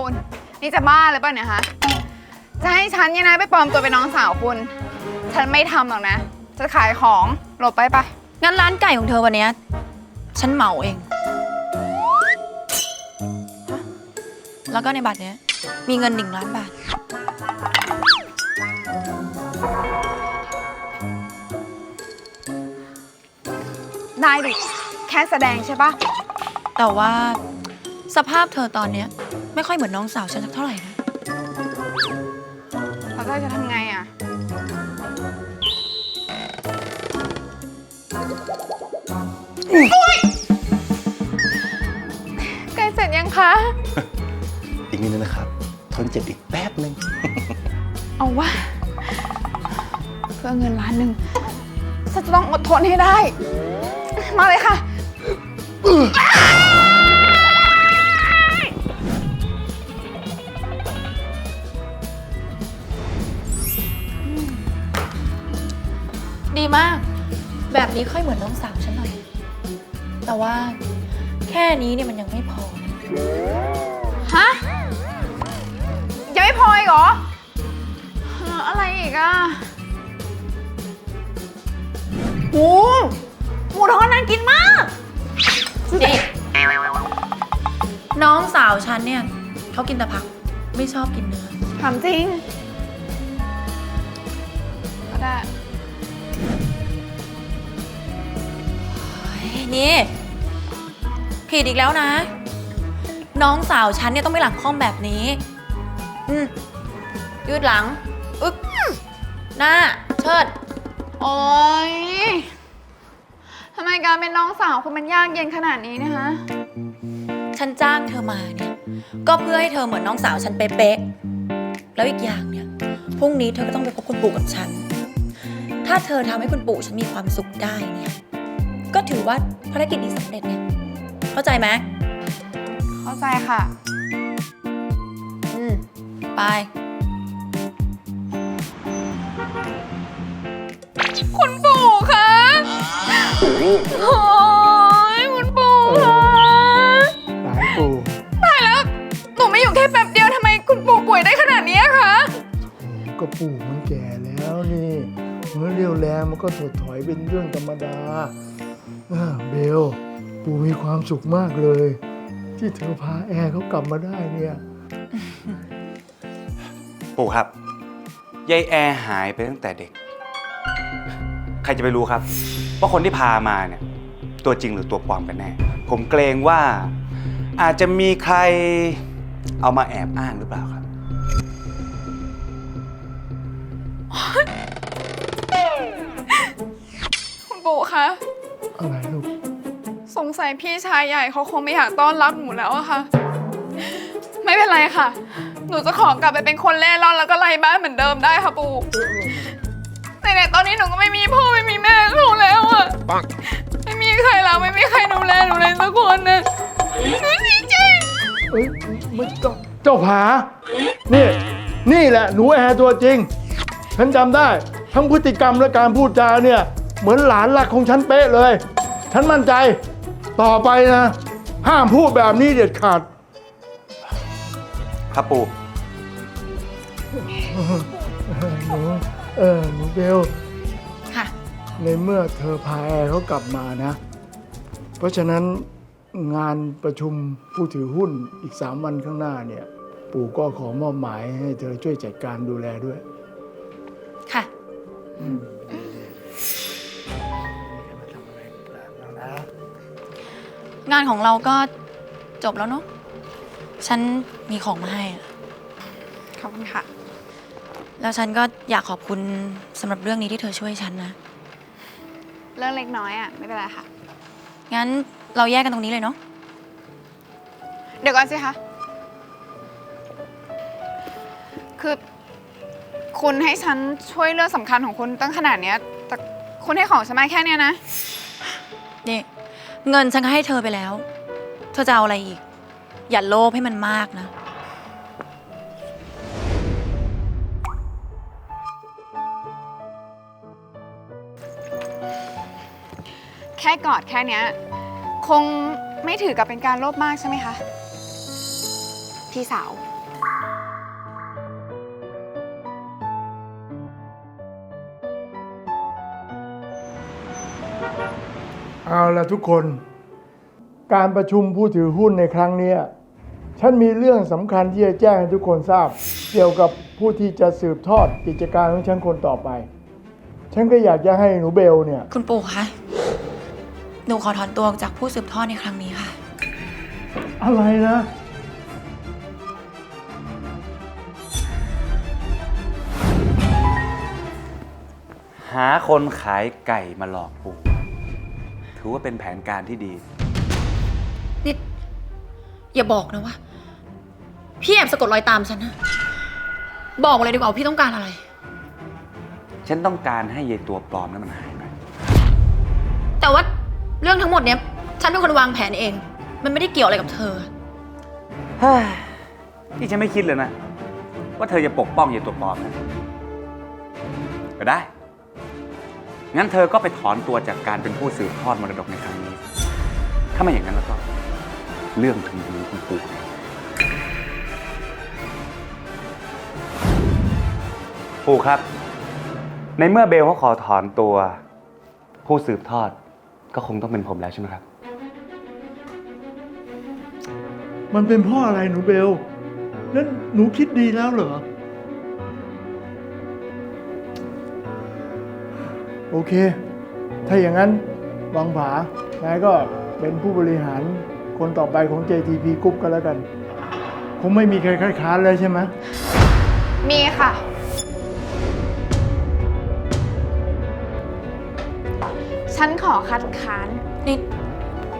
คุณ นี่จะบ้าเลยป่ะเนี่ยฮะ จะให้ฉันเนี่ยนะไปปลอมตัวเป็นน้องสาวคุณ ฉันไม่ทำหรอกนะ จะขายของหลบไปไป งั้นร้านไก่ของเธอวันเนี้ยฉันเหมาเอง แล้วก็ในบัตรเนี้ยมีเงินหนึ่งล้านบาท ได้ดิ แค่แสดงใช่ปะแต่ว่าสภาพเธอตอนเนี้ย ไม่ค่อยเหมือนน้องสาวฉันสักเท่าไหร่นะ เราจะจะทำไงอะใกล้เสร็จยังคะ อีกนิดนึงนะครับ ทนเจ็บอีกแป๊บนึงเอาวะเพื่อเงินล้านหนึ่งฉันจะต้องอดทนให้ได้ มาเลยค่ะ ดีมาก แบบนี้ค่อยเหมือนน้องสาวฉันหน่อย แต่ว่าแค่นี้เนี่ยมันยังไม่พอนะฮะยังไม่พออีกเหรอเอ่ออะไรอีกอะหมูหมูทอดน่ากินมาก นี่น้องสาวฉันเนี่ยเขากินแต่ผักไม่ชอบกินเนื้อ ถามจริงก็ได้ นี่ผิดอีกแล้วนะ น้องสาวฉันเนี่ยต้องไม่หลังค่อมแบบนี้ อืมยืดหลัง อึ๊บหน้า เชิด โอ๊ยทำไมการเป็นน้องสาวคุณมันยากเย็นขนาดนี้เนะฮะฉันจ้างเธอมาเนี่ย ก็เพื่อให้เธอเหมือนน้องสาวฉันเป๊ะๆ แล้วอีกอย่างเนี่ย พรุ่งนี้เธอก็ต้องไปพบคุณปู่กับฉัน ถ้าเธอทำให้คุณปู่ฉันมีความสุขได้เนี่ย ก็ถือว่าภารกิจนี้สำเร็จเนี่ยเข้าใจไหมเข้าใจค่ะ อืม ไป คุณปู่คะโอ้ยคุณปู่คะหลานปู่ตายแล้ว หนูไม่อยู่แค่แป๊บเดียวทำไมคุณปู่ป่วยได้ขนาดนี้คะ ก็ปู่มันแก่แล้วนี่เมื่อเรียวแรงมันก็ถดถอยเป็นเรื่องธรรมดา อ่าเบล ปู่มีความสุขมากเลย ที่เธอพาแอร์เขากลับมาได้เนี่ย ปู่ครับ ยายแอร์หายไปตั้งแต่เด็ก ใครจะไปรู้ครับ ว่าคนที่พามาเนี่ย ตัวจริงหรือตัวปลอมกันแน่ ผมเกรงว่าอาจจะมีใครเอามาแอบอ้างหรือเปล่าครับ คุณปู่คะ อะไรลูก สงสัยพี่ชายใหญ่เขาคงไม่อยากต้อนรับหนูแล้วอะค่ะ ไม่เป็นไรค่ะ หนูจะขอกลับไปเป็นคนเล่ร่อนแล้วก็ไล่บ้านเหมือนเดิมได้ค่ะปู่แต่ในตอนนี้หนูก็ไม่มีพ่อไม่มีแม่เขาแล้วอะไม่มีใครรักไม่มีใครดูแลหนูเลยสักคนนะหนูเสียใจเอ้ยไม่ต้องเจ้าผา นี่ นี่แหละหนูแอร์ตัวจริง ฉันจำได้ ทั้งพฤติกรรมและการพูดจาเนี่ย เหมือนหลานรักของฉันเป๊ะเลย ฉันมั่นใจต่อไปนะ ห้ามพูดแบบนี้เด็ดขาด ครับปู่หนูเออหนูเบลค่ะ ในเมื่อเธอพาแอร์เขากลับมานะ เพราะฉะนั้นงานประชุมผู้ถือหุ้นอีกสามวันข้างหน้าเนี่ย ปู่ก็ขอมอบหมายให้เธอช่วยจัดการดูแลด้วย ค่ะ งานของเราก็จบแล้วเนาะ ฉันมีของมาให้อะขอบคุณค่ะ แล้วฉันก็อยากขอบคุณสำหรับเรื่องนี้ที่เธอช่วยฉันนะ เรื่องเล็กน้อยอะไม่เป็นไรค่ะ งั้นเราแยกกันตรงนี้เลยเนาะ เดี๋ยวก่อนสิคะ คือคุณให้ฉันช่วยเรื่องสำคัญของคุณตั้งขนาดเนี้ย แต่คุณให้ของฉันมาแค่เนี้ยนะ นี่ เงินฉันก็ให้เธอไปแล้ว เธอจะเอาอะไรอีก อย่าโลภให้มันมากนะ แค่กอดแค่เนี้ย คงไม่ถือกับเป็นการโลภมากใช่ไหมคะ พี่สาว เอาละทุกคน การประชุมผู้ถือหุ้นในครั้งเนี้ยฉันมีเรื่องสำคัญที่จะแจ้งให้ทุกคนทราบ เกี่ยวกับผู้ที่จะสืบทอดกิจการของฉันคนต่อไป ฉันก็อยากจะให้หนูเบลเนี่ย คุณปู่คะ หนูขอถอนตัวออกจากผู้สืบทอดในครั้งนี้ค่ะ อะไรนะ หาคนขายไก่มาหลอกปู่ ถือว่าเป็นแผนการที่ดี นี่อย่าบอกนะว่า พี่แอบสะกดรอยตามฉันนะ บอกมาเลยดีกว่าว่าพี่ต้องการอะไร ฉันต้องการให้ยายตัวปลอมนั้นมันหายไป แต่ว่าเรื่องทั้งหมดเนี้ย ฉันเป็นคนวางแผนเอง มันไม่ได้เกี่ยวอะไรกับเธอ เฮ้ยที่ฉันไม่คิดเลยนะ ว่าเธอจะปกป้องยายตัวปลอมนะก็ได้ งั้นเธอก็ไปถอนตัวจากการเป็นผู้สืบทอดมรดกในครั้งนี้ ถ้าไม่อย่างนั้นแล้วก็ เรื่องถึงหูคุณปู่แน่ปู่ครับ ในเมื่อเบลเขาขอถอนตัว ผู้สืบทอดก็คงต้องเป็นผมแล้วใช่ไหมครับ มันเป็นเพ่ออะไรหนูเบล แล้วหนูคิดดีแล้วเหรอ โอเค ถ้าอย่างนั้นวังผานายก็เป็นผู้บริหารคนต่อไปของ JTP Group กันแล้วกัน คงไม่มีใครคัดค้านเลยใช่ไหมมีค่ะ ฉันขอคัดค้าน นี่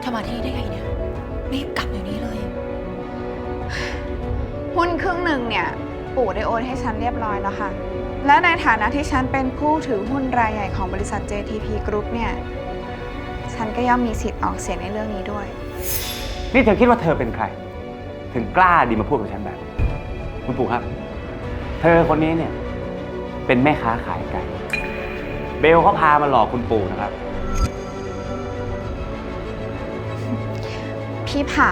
เธอมาที่นี่ได้ไงเนี่ย รีบกลับเดี๋ยวนี้เลย หุ้นครึ่งหนึ่งเนี่ย ปู่ได้โอนให้ฉันเรียบร้อยแล้วค่ะ และในฐานะที่ฉันเป็นผู้ถือหุ้นรายใหญ่ของบริษัท JTP Group เนี่ย ฉันก็ย่อมมีสิทธิ์ออกเสียงในเรื่องนี้ด้วย นี่เธอคิดว่าเธอเป็นใคร ถึงกล้าดีมาพูดกับฉันแบบนี้คุณปู่ครับ เธอคนนี้เนี่ย เป็นแม่ค้าขายไก่เบลเขาพามาหลอกคุณปู่นะครับ พี่ผา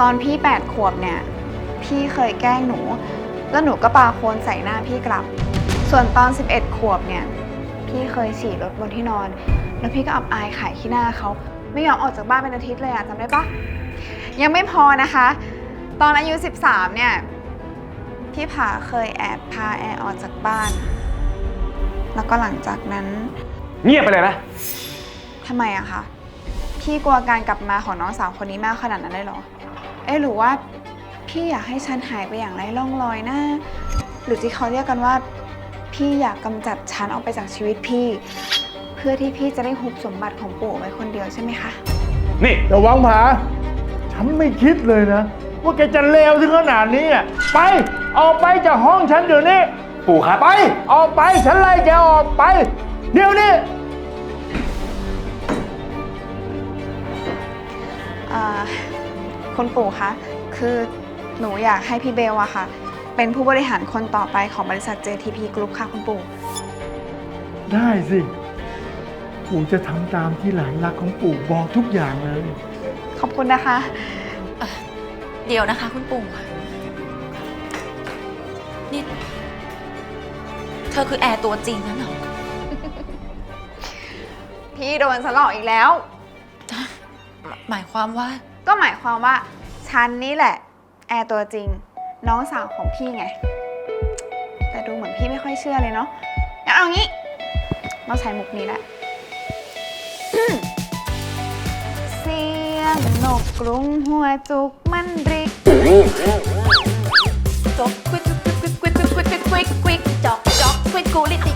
ตอนพี่8ขวบเนี่ย พี่เคยแกล้งหนู แล้วหนูก็ปาโคลนใส่หน้าพี่กลับ ส่วนตอน 11 ขวบเนี่ย พี่เคยฉี่รถบนที่นอน แล้วพี่ก็อับอายขายขี้หน้าเขา ไม่ยอมออกจากบ้านเป็นอาทิตย์เลยอะจำได้ปะยังไม่พอนะคะ ตอนอายุ 13 เนี่ย พี่ผาเคยแอบพาแอร์ออกจากบ้าน แล้วก็หลังจากนั้นเงียบไปเลยนะ ทำไมอะคะ พี่กลัวการกลับมาของน้องสาวคนนี้มากขนาดนั้นเลยเหรอ เอ๊ะหรือว่า พี่อยากให้ฉันหายไปอย่างไร้ร่องรอยนะ หรือที่เขาเรียกกันว่า พี่อยากกำจัดฉันออกไปจากชีวิตพี่ เพื่อที่พี่จะได้หุบสมบัติของปู่ไว้คนเดียวใช่ไหมคะ นี่แต่วังผา ฉันไม่คิดเลยนะ ว่าแกจะเลวถึงขนาดนี้อะไป ออกไปจากห้องฉันเดี๋ยวนี้ ปู่ครับ ไป ออกไป ฉันไล่แกออกไป เดี๋ยวนี้อ่าคุณปู่คะ คือหนูอยากให้พี่เบลอะค่ะ เป็นผู้บริหารคนต่อไปของบริษัท JTP Group ค่ะคุณปู่ ได้สิ ปู่จะทำตามที่หลานรักของปู่บอกทุกอย่างเลย ขอบคุณนะคะ เดี๋ยวนะคะคุณปู่นี่เธอคือแอร์ตัวจริงนั่นเหรอ พี่โดนสลอกอีกแล้ว หมายความว่า ก็หมายความว่า ฉันนี่แหละ แอร์ตัวจริง น้องสาวของพี่ไง แต่ดูเหมือนพี่ไม่ค่อยเชื่อเลยเนาะงั้นเอางี้ เราใช้มุกนี้แหละ เสียงนกกรุงหัวจุกมันริกจกควิกควิกควิกควิกควิกควิกควิกควิกจอกจอกควิกกูลิติ